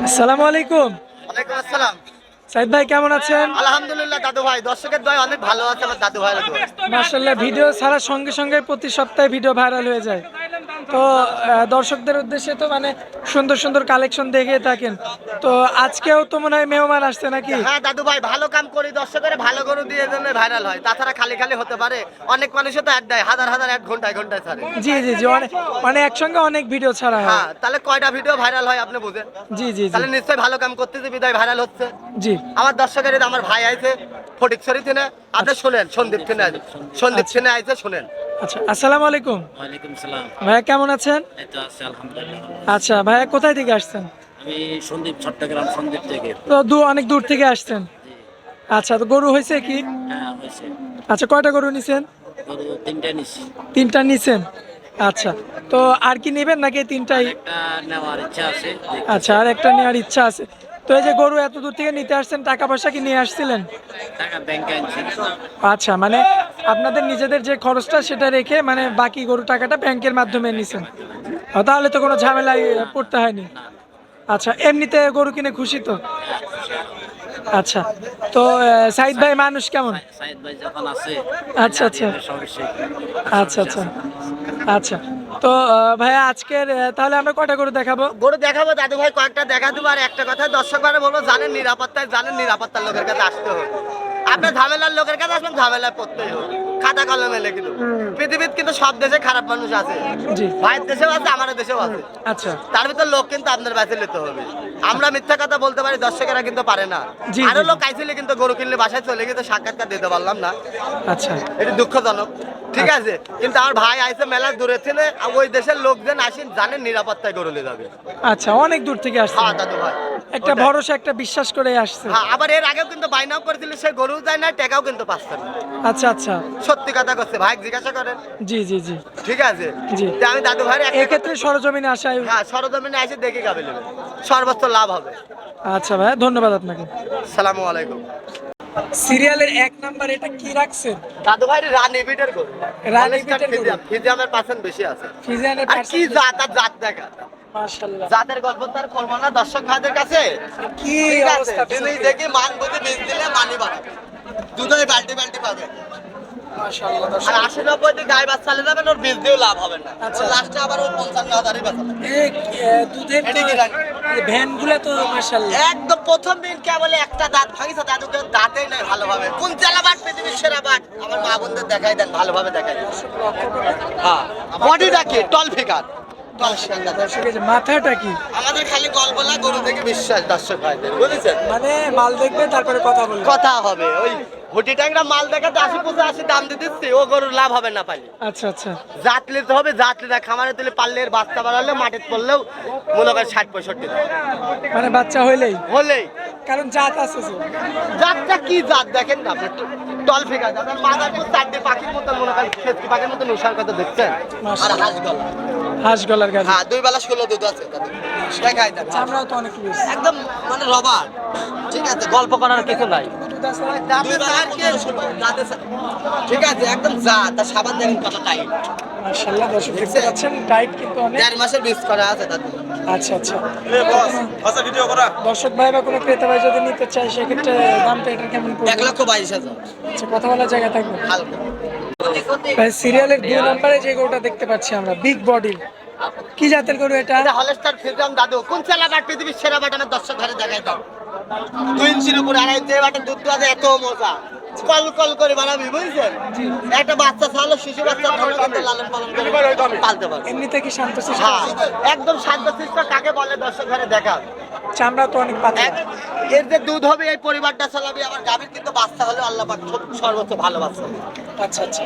আসসালামু আলাইকুম। ওয়ালাইকুম আসসালাম। সাইদ ভাই কেমন আছেন? আলহামদুলিল্লাহ দাদু ভাই। দর্শকের দয় অনেক ভালো আছে আমার দাদু ভাই। মাশাআল্লাহ ভিডিও ছাড়া সঙ্গে সঙ্গে প্রতি সপ্তাহে ভিডিও ভাইরাল হয়ে যায়। তো দর্শকদের উদ্দেশ্যে তো মানে সুন্দর সুন্দর কালেকশন দেখে থাকেন। তো আজকেও তো মনে হয় মেহমান আসছে নাকি? হ্যাঁ দাদু ভাই ভালো কাম করি। দর্শকের ভালো গরু দিয়ে জন্য ভাইরাল হয়। তাছাড়া খালি খালি হতে পারে। অনেক মানুষও তো অ্যাড দেয়। হাজার হাজার এক ঘন্টায় ঘন্টায় ছাড়ে। জি জি জি অনেক মানে একসঙ্গে অনেক ভিডিও ছাড়া হয়। হ্যাঁ তাহলে কয়টা ভিডিও ভাইরাল হয় আপনি বুঝেন? জি জি তাহলে নিশ্চয়ই ভালো কাম করতেছে বিদায় ভাইরাল হচ্ছে। জি। আমার দর্শকের আমার ভাই আইছে ফটিকছড়ি থেকে। আপনি শোনেন সন্দীপ থেকে আছে সন্দীপ থেকে আইছে শোনেন। আচ্ছা আসসালামু আলাইকুম। ওয়ালাইকুম সালাম। ভাইয়া কেমন আছেন? এই তো আছে আলহামদুলিল্লাহ। আচ্ছা ভাইয়া কোথায় থেকে আসছেন? আমি সন্দীপ চট্টগ্রাম সন্দীপ থেকে। তো দু অনেক দূর থেকে আসছেন? আচ্ছা তো গরু হয়েছে কি? হ্যাঁ হয়েছে। আচ্ছা কয়টা গরু নিছেন? গরু তিনটা নিছি। তিনটা নিছেন? আচ্ছা তো আর কি নেবেন নাকি এই তিনটাই? নেওয়ার ইচ্ছা আছে আচ্ছা আর একটা নেওয়ার ইচ্ছা আছে। তো এই যে গরু এত দূর থেকে নিতে আসছেন টাকা পয়সা কি নিয়ে আসছিলেন? টাকা ব্যাংকে আচ্ছা মানে আপনাদের নিজেদের যে খরচটা সেটা রেখে মানে বাকি গরু টাকাটা ব্যাংকের মাধ্যমে নিছেন। তাহলে তো কোনো ঝামেলায় পড়তে হয়নি। আচ্ছা এমনিতে গরু কিনে খুশি তো? আচ্ছা তো সাইদ ভাই মানুষ কেমন? সাইদ ভাই যখন আছে আচ্ছা, আচ্ছা। আচ্ছা আচ্ছা। আচ্ছা তো ভাইয়া আজকের তাহলে আমরা কয়টা গরু দেখাবো? গরু দেখাবো দাদু ভাই কয়েকটা দেখা দেবো আর একটা কথা দর্শক ভাই বলব জানেন নিরাপত্তায় জানেন নিরাপত্তার লোকের কাছে আসতে হবে। আপনার ঝামেলার লোকের কাছে আসবেন ঝামেলায় পড়তেই হবে। খাতা কলমে লেগে দেবো। পৃথিবীর কিন্তু সব দেশে খারাপ মানুষ আছে। জি। ভাইয়ের দেশেও আছে আমাদের দেশেও আছে। আচ্ছা। তার ভিতর লোক কিন্তু আপনার বাঁচে নিতে হবে। আমরা মিথ্যা কথা বলতে পারি দর্শকেরা কিন্তু পারে না। আরও লোক আইছিলে কিন্তু গরু কিনলে বাসায় চলে গেছে সাক্ষাৎকার দিতে পারলাম না। আচ্ছা। এটি দুঃখজনক। ঠিক আছে কিন্তু আমার ভাই আইসে মেলা দূরে থেকে ওই দেশের লোকজন আসেন জানেন নিরাপত্তায় গরু নিয়ে যাবে। আচ্ছা অনেক দূর থেকে আসছে। হ্যাঁ দাদু ভাই একটা ভরসা একটা বিশ্বাস করে আসছে। হ্যাঁ আবার এর আগেও কিন্তু বাইনাও করেছিল সে গরু যায় না টেকাও কিন্তু পাচ্ছে না। আচ্ছা আচ্ছা। সত্যি কথা করছে ভাই জিজ্ঞাসা করেন। জি জি জি। ঠিক আছে? জি। আমি দাদু একটা এক্ষেত্রে সরজমিনে আসায় হ্যাঁ সরজমিনে এসে দেখে গাবে নেবে। সর্বোচ্চ লাভ হবে। আচ্ছা ভাই ধন্যবাদ আপনাকে। সালামু আলাইকুম। সিরিয়ালের এক নাম্বার এটা কি রাখছেন? দাদু ভাই রানী বিটের গরু। রানী বিটের গরু। ফিজিয়ামের পার্সেন্ট বেশি আছে। ফিজিয়ানের আর কি জাত আর জাত দেখা। মাশাআল্লাহ। জাতের গল্প তার করব না দর্শক ভাইদের কাছে। কি অবস্থা দেখি মান বুঝে বীজ দিলে মানি বাড়াবে। দুটোই বাল্টি বাল্টি পাবে। আর আশি নব্বই দিয়ে গায়ে বাচ্চা চালিয়ে যাবেন ওর বীজ দিয়েও লাভ হবে না। আচ্ছা। লাস্টে আবার ও পঞ্চান্ন হাজারই বাঁচাবে দুধের এটি কি রানী? ভ্যানগুলো তো মাশাআল্লাহ। একদম প্রথম দিন কেবল একটা দাঁত ভাঙিছে দাদুকে দাঁতেই নাই ভালোভাবে। কোন জেলা বাট পৃথিবীর সেরা বাট আমার মা বোনদের দেখাই দেন ভালোভাবে দেখাই দেন। হ্যাঁ বডিটা কি? টল ফিগার মাথাটা কি? আমাদের খালি গল্পলা গরু থেকে বিশ্বাস দর্শক ভাইদের বুঝেছেন? মানে মাল দেখবে তারপরে কথা বলবে। কথা হবে ওই হুটি ট্যাংরা মাল দেখাতে আশি পঁচিশ আশি দাম দিয়ে দিচ্ছি ও গরুর লাভ হবে না পাইলে। আচ্ছা আচ্ছা। জাত নিতে হবে জাত নিতে খামারে তুলে পারলে এর বাচ্চা বাড়ালে মাঠে পড়লেও মনে করেন ষাট পঁয়ষট্টি। মানে বাচ্চা হইলেই? হলেই। কারণ জাত আছে জাতটা কি জাত? দেখেন না আপনি টল ফিগার। আপনার মাদারপুর চারটে পাখির মতন মনে করেন খেতকি পাখির মতন উষার কথা দেখছেন? আর হাঁস গলা। হাঁস গলার গাড়ি হ্যাঁ দুই বেলা ষোলো দুধ আছে। দেখাই দেন চামড়াও তো অনেক একদম মানে রবার ঠিক আছে গল্প করার কিছু নাই। ঠিক আছে একদম যা তার সাবান দেখেন কত টাইট মাশাআল্লাহ দর্শক দেখতে পাচ্ছেন টাইট কিন্তু অনেক। দেড় মাসের বীজ করা আছে তাদের আচ্ছা আচ্ছা। দর্শক ভাই বা কোনো ক্রেতা ভাই যদি নিতে চায় সেক্ষেত্রে দামটা এটা কেমন এক পড়বে লক্ষ বাইশ হাজার। আচ্ছা কথা বলার জায়গা থাকবে। হালকা। সিরিয়ালের দুই নম্বরে যে গোটা দেখতে পাচ্ছি আমরা বিগ বডি কি জাতের গরু এটা? এটা হলস্টার ফিজাম দাদু। কোন চালা বাট পৃথিবীর সেরা বাট আমার দর্শক ঘরে দেখাই দাও। দুই ইঞ্চির উপরে আড়াই যে বাটে দুধ আছে এত মজা। কল কল করে বানাবি বুঝছেন? একটা বাচ্চা ছাড়লো শিশু বাচ্চা ধরে কিন্তু লালন পালন করে পালতে পারবে। এমনিতে কি শান্ত শিশু? হ্যাঁ একদম শান্ত শিষ্ট কাকে বলে দর্শক ঘরে দেখা চামড়া তো অনেক পাতলা। এর যে দুধ হবে এই পরিবারটা চালাবে আবার গাভীর কিন্তু বাচ্চা হলে আল্লাহ পাক খুব সর্বোচ্চ ভালো বাচ্চা আচ্ছা আচ্ছা।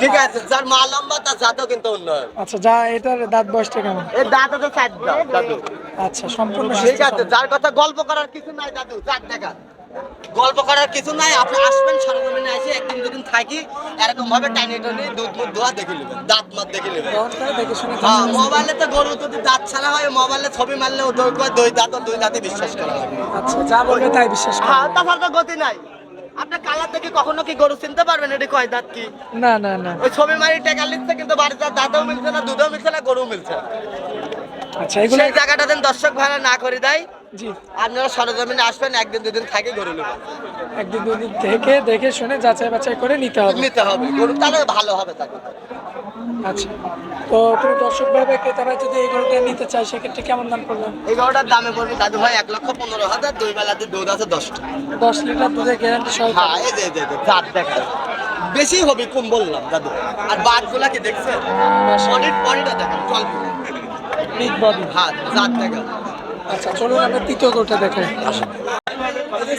ঠিক আছে যার মা লম্বা তার জাতও কিন্তু উন্নয়ন। আচ্ছা যা এটার দাঁত বয়সটা কেমন? এর দাঁত তো চার দাঁত। দাদু আচ্ছা সম্পূর্ণ ঠিক আছে যার কথা গল্প করার কিছু নাই দাদু যাক দেখা। গল্প করার কিছু নাই আপনি আসবেন সরজমিনে এসে একদিন দুদিন থাকি এরকম ভাবে টাইনে টাইনে দুধ মুধ দোয়া দেখে নেবেন দাঁত মাত দেখে নেবেন। করে হ্যাঁ মোবাইলে তো গরু যদি দাঁত ছাড়া হয় মোবাইলে ছবি মারলে ও দই দই দাঁত দুই দাঁতে বিশ্বাস করা হয় আচ্ছা যা বলবে তাই বিশ্বাস করবে। হ্যাঁ তাছাড়া তো গতি নাই। আপনি কালার দেখে কখনো কি গরু চিনতে পারবেন এটি কয় দাঁত কি? না না না। ওই ছবি মারি টাকা লিখছে কিন্তু বাড়িতে দাঁতও মিলছে না দুধও মিলছে না গরুও মিলছে না। আচ্ছা এগুলো জায়গাটা যেন দর্শক ভাড়া না করে দেয় জি। আপনারা সরজমিনে আসবেন একদিন দুদিন থাকে গরু নেবেন। একদিন দুদিন থেকে দেখে শুনে যাচাই বাছাই করে নিতে হবে। নিতে হবে গরু তাহলে ভালো হবে তাকে। আচ্ছা। তো কোনো দর্শক ভাবে ক্রেতারা যদি এই গরুটা নিতে চায় সেক্ষেত্রে কেমন দাম করবেন এই গরুটার দামে পড়বে দাদু ভাই এক লক্ষ পনেরো হাজার দুই বেলাতে দুধ আছে দশটা দশ লিটার দুধের গ্যারান্টি সহ হ্যাঁ এই যে এই যে, এই দেখা বেশি হবে কম বললাম দাদু। আর কি দেখছেন? বডির বডিটা দেখেন চল বিগ বডি হ্যাঁ দেখা আচ্ছা চলুন আমরা তৃতীয় গরুটা দেখাই।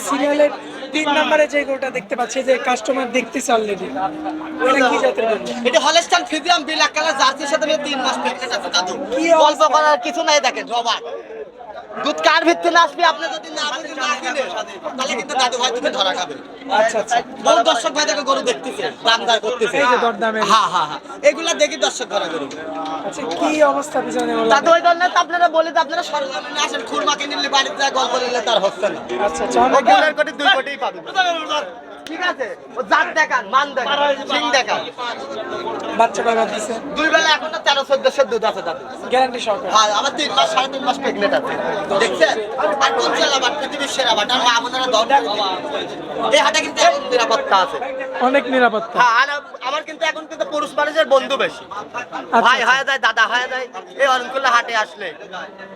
সিরিয়ালের তিন নম্বরে যে গরুটা দেখতে পাচ্ছি যে কাস্টমার দেখতেছে অলরেডি ওটা কি জাতের গরু? এটা হলস্টাইন ফ্রিজিয়াম ব্ল্যাক কালার জার্সির সাথে তিন মাস প্রেগনেন্ট আছে দাদু কি গল্প করার কিছু নাই দেখেন রবার দুধ কার ভিত্তিতে আসবে? আপনি যদি না বুঝে না কিনে তাহলে কিন্তু দাদু ভাই তুমি ধরা খাবে। আচ্ছা আচ্ছা। বহু দর্শক ভাই দেখো গরু দেখতেছে দামদার করতেছে। এই যে দরদামে হ্যাঁ হ্যাঁ হ্যাঁ। এগুলা দেখি দর্শক ধরা করবে আচ্ছা কি অবস্থা পিছনে বললাম দাদু ওই জন্য তো আপনারা বলে তো আপনারা সরজমিনে আসেন খুরমা কিনে নিলে বাড়িতে যা গল্প নিলে তার হচ্ছে না। আচ্ছা আচ্ছা অনেক অনেকে কোটি দুই কোটিই পাবে। ঠিক আছে? ও জাত দেখান মান দেখান সিং দেখান বাচ্চা দিছে? দুই বেলা এখন তো তেরো চোদ্দশো দুধ আছে দাদু গ্যারান্টি সহকারে। হ্যাঁ আমার তিন মাস সাড়ে তিন মাস প্রেগনেন্ট আছে। দেখছেন? আর কোন জেলা বাট? পৃথিবীর সেরা বাট। দরকার এই হাটে কিন্তু নিরাপত্তা আছে। অনেক নিরাপত্তা। হ্যাঁ আর কিন্তু এখন কিন্তু পুরুষ মানুষের বন্ধু বেশি। ভাই হয়ে যায় দাদা হয়ে যায় এই অনেকগুলো হাটে আসলে।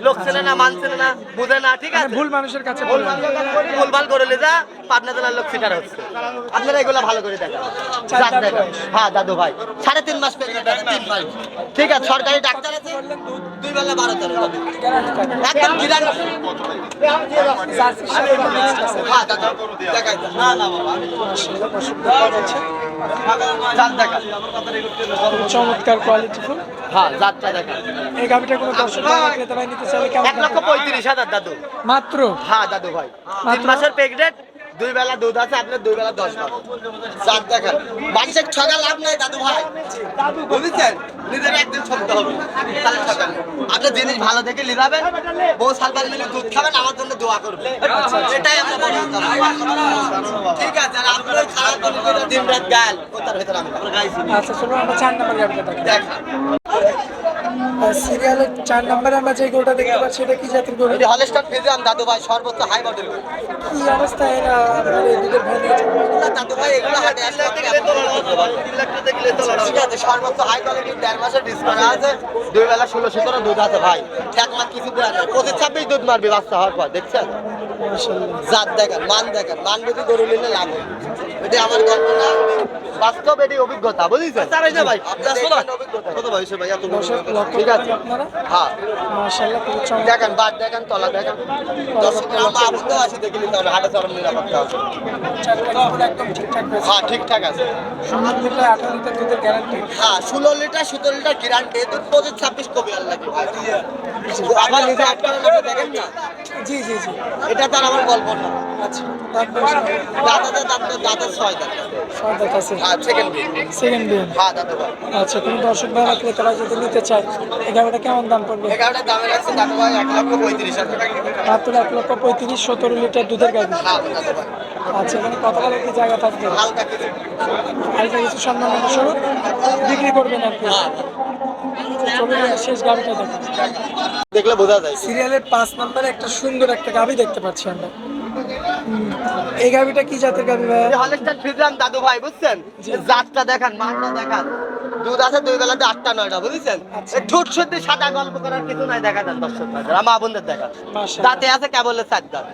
লোক চেনে না মান চেনে না বুঝে না ঠিক মানে আছে? ভুল মানুষের কাছে ভুল। ভুলভাল করে লে যা পাবনা জেলার লোক সিটার হচ্ছে। আপনারা এগুলো ভালো করে দেখেন। হ্যাঁ দাদু ভাই। সাড়ে তিন মাস আছে তিন মাস ঠিক আছে সরকারি ডাক্তার আছে দুই বেলা বারো তেরো। একদম। হ্যাঁ দাদু। না না বাবা। জাত দেখা। চমৎকার হ্যাঁ জাতটা দেখা। এই গাভিটা কোনো দর্শক ভাই নিতে চাইলে কেমন এক লক্ষ পঁয়ত্রিশ হাজার দাদু। মাত্র? হ্যাঁ দাদু ভাই। তিন মাসের প্রেগনেন্ট দুই বেলা দুধ আছে আপনার দুই বেলা দশ বার জাত দেখান মানুষের ঠগা লাভ নাই দাদু ভাই। বুঝেছেন? নিজের একদিন ঠকতে হবে। তাহলে আপনার জিনিস ভালো দেখে লিখাবেন বউ সালবার মিলে দুধ খাবেন আমার জন্য দোয়া করবে এটাই আমরা ঠিক আছে আর আপনার খারাপ দিন রাত গাল ও তার ভেতরে আমি আচ্ছা আমরা চার নম্বর দেখি। দেখা সিরিয়ালের চার নম্বরে আমরা যে গরুটা দেখতে পাচ্ছি এটা কি জাতের গরু এটি হলস্টার ফিজিয়াম দাদু ভাই সর্বোচ্চ হাই মডেল কি অবস্থা এরা? দুধের ভ্যান দাদু ভাই এগুলো হাটে আসলে ঠিক আছে সর্বোচ্চ হাই কোয়ালিটির দেড় মাসের ডিসকাউন্ট আছে। দুই বেলা ষোলো সতেরো দুধ আছে ভাই। এক মাস কিছু করে পঁচিশ ছাব্বিশ দুধ মারবি বাচ্চা হওয়ার পর দেখছেন? জাত দেখেন মান দেখেন। মান যদি গরু নিলে লাভ। এটি আমার গল্প না বাস্তব এটি অভিজ্ঞতা বুঝেছেন? ভাই। কত বয়সে ভাই? এত বড়? দর্শক লক্ষ্য ঠিক আছে। আপনারা। হ্যাঁ। মাশাআল্লাহ খুব চমৎকার। দেখেন বাদ দেখেন তলা দেখেন। দর্শকের আমার আবদ্ধ আছে দেখে নিতে হবে হাটে নিরাপত্তা আছে। একদম ঠিকঠাক হ্যাঁ ঠিকঠাক আছে। ষোলো লিটার আঠারো লিটার দুধের গ্যারান্টি হ্যাঁ ষোলো লিটার সতেরো লিটার গ্যারান্টি দুধ পঁচিশ ছাব্বিশ কবি আর লাগে। আমার নিজে দেখেন না? জি জি জি। এটা তার আমার গল্প না। আচ্ছা দাদা দাদা দাদা ছয় দাদা ছয় দাঁত আছে। হ্যাঁ সেকেন্ড বিয়ে। সেকেন্ড বিয়ে। হ্যাঁ দাদা ভাই আচ্ছা কোনো দর্শক ভাই বা ক্রেতারা যদি নিতে চায় এই কেমন দাম পড়বে? দামে রাখছে দাদা ভাই এক লক্ষ পঁয়ত্রিশ হাজার মাত্র এক লক্ষ পঁয়ত্রিশ সতেরো লিটার দুধের গাভি হ্যাঁ আচ্ছা এখানে কথা বলার কি জায়গা থাকবে? হালকা কিছু। স্বরূপ বিক্রি করবেন আর কি। শেষ দেখুন দেখলে বোঝা যায়। সিরিয়ালের পাঁচ নম্বরে একটা সুন্দর একটা গাভি দেখতে পাচ্ছি আমরা। এই কি জাতের ভাই হলেস্টার দাদু ভাই বুঝছেন? জাতটা দেখান মানটা দেখান। দুধ আছে দুই বেলাতে আটটা নয়টা বুঝেছেন? আচ্ছা। ঠোঁট সাদা গল্প করার কিছু নাই দেখা যান দর্শক আমার বোনদের দেখা দাঁতে আছে কেবলের চার দাঁত।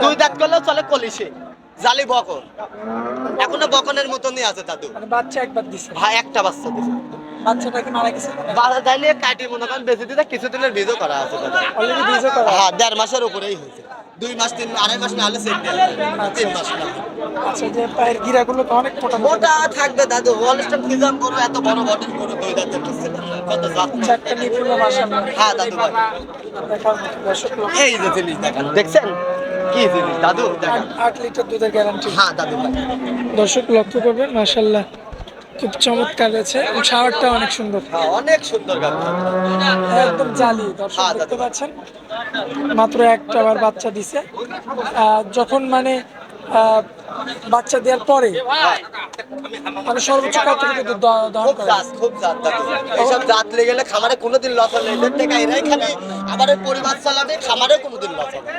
দুই দাঁত করলেও চলে কলিশে। জালি বকন। এখনও বকনের মতনই আছে দাদু। মানে বাচ্চা একবার দিছে। ভাই একটা বাচ্চা দিছে। বাচ্চাটা কি মারা গেছে? চাইলে কাটি মনে করেন বেশি দিতে কিছুদিনের বীজও করা আছে অলরেডি বীজও করা? হ্যাঁ দেড় মাসের উপরেই হয়েছে। দুই মাস তিন আড়াই মাস না হলে সেট তিন মাস না। আচ্ছা যে পায়ের গিরাগুলো তো অনেক মোটা মোটা থাকবে দাদু হলস্টার ফিজাম করো এত বড় বডির করো দুই দাঁতের কিসে কত জাত চারটা নিপুণ মাসাল্লাহ হ্যাঁ দাদু ভাই। এই যে জিনিস দেখান। দেখছেন? কি জিনিস? দাদু দেখান। আট- লিটার দুধের গ্যারান্টি হ্যাঁ দাদু ভাই। দর্শক লক্ষ্য করবেন মাসাল্লাহ খুব চমৎকার রয়েছে এবং শাওয়ারটা অনেক সুন্দর। হ্যাঁ অনেক সুন্দর একদম জালি দর্শক হ্যাঁ, দেখতে পাচ্ছেন। মাত্র একটা আবার বাচ্চা দিছে। যখন মানে বাচ্চা দেওয়ার পরে মানে সর্বোচ্চ কতটুকু দুধ দ- দহন খুব করে খুব জাত দাদু এইসব জাত লেগে গেলে খামারে কোনোদিন লস হলে এদের থেকে এরাই খালি খামারের পরিবার চালাবে খামারেও কোনোদিন লস হবে।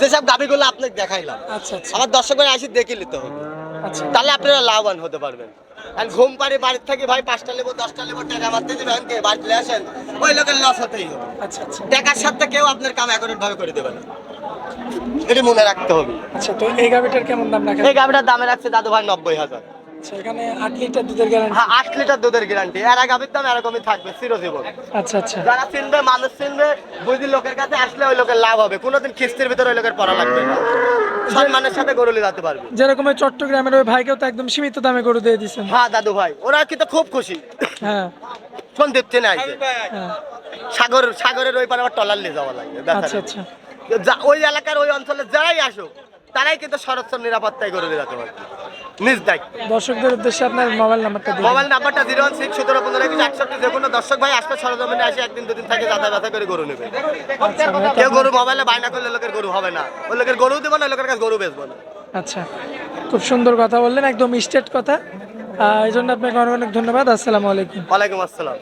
যেসব গাভিগুলো আপনাকে দেখাইলাম। আচ্ছা আচ্ছা। আমার দর্শক আসি দেখে নিতে হবে। আচ্ছা। তাহলে আপনারা লাভবান হতে পারবেন। আর ঘুম পারে বাড়ির থেকে ভাই পাঁচটা লেবু দশটা লেবো টাকা মারতে দিবে বাড়ি চলে আসেন ওই লোকের লস হতেই হবে। আচ্ছা আচ্ছা। টাকার সাথে কেউ আপনার কাম অ্যাকুরেট ভাবে করে দেবে না। এটা মনে রাখতে হবে। আচ্ছা তো এই গাভিটার কেমন দাম রাখা এই গাভিটার দামে রাখছে দাদু ভাই নব্বই হাজার। আচ্ছা এখানে আট লিটার দুধের গ্যারান্টি হ্যাঁ আট লিটার দুধের গ্যারান্টি এর গাভির দাম এরকমই থাকবে চিরজীবন। আচ্ছা আচ্ছা। যারা চিনবে মানুষ চিনবে বুঝি লোকের কাছে আসলে ওই লোকের লাভ হবে। কোনোদিন কিস্তির ভিতরে ওই লোকের পড়া লাগবে না। সম্মানের সাথে গরুলি যেতে পারবে। যেরকম চট্টগ্রামের ওই ভাইকেও তো একদম সীমিত দামে গরু দিয়ে দিচ্ছেন হ্যাঁ দাদু ভাই ওরা কিন্তু খুব খুশি। হ্যাঁ। আইছে। হ্যাঁ। সাগর সাগরের ওই পারে আবার টলার নিয়ে যাওয়া লাগবে আচ্ছা আচ্ছা। ওই এলাকার ওই অঞ্চলে যারাই আসুক তারাই কিন্তু সরক্ষণ নিরাপত্তায় গরু যেতে পারবে। নিজ দায়িত্ব। দর্শকদের উদ্দেশ্যে আপনার মোবাইল নাম্বারটা দিন। মোবাইল নাম্বারটা জিরো ওয়ান সিক্স সতেরো পনেরো একুশ একষট্টি যে কোনো দর্শক ভাই আসবে সরজমিনে আসে একদিন দুদিন থাকে যাতায়াত ব্যথা করে গরু নেবে। আচ্ছা কেউ গরু মোবাইলে বায়না করলে লোকের গরু হবে না। ওই লোকের গরু দেবো না লোকের কাছে গরু বেচবো না। আচ্ছা খুব সুন্দর কথা বললেন একদম স্টেট কথা। এই জন্য আপনাকে অনেক অনেক ধন্যবাদ। আসসালামু আলাইকুম। ওয়ালাইকুম আসসালাম।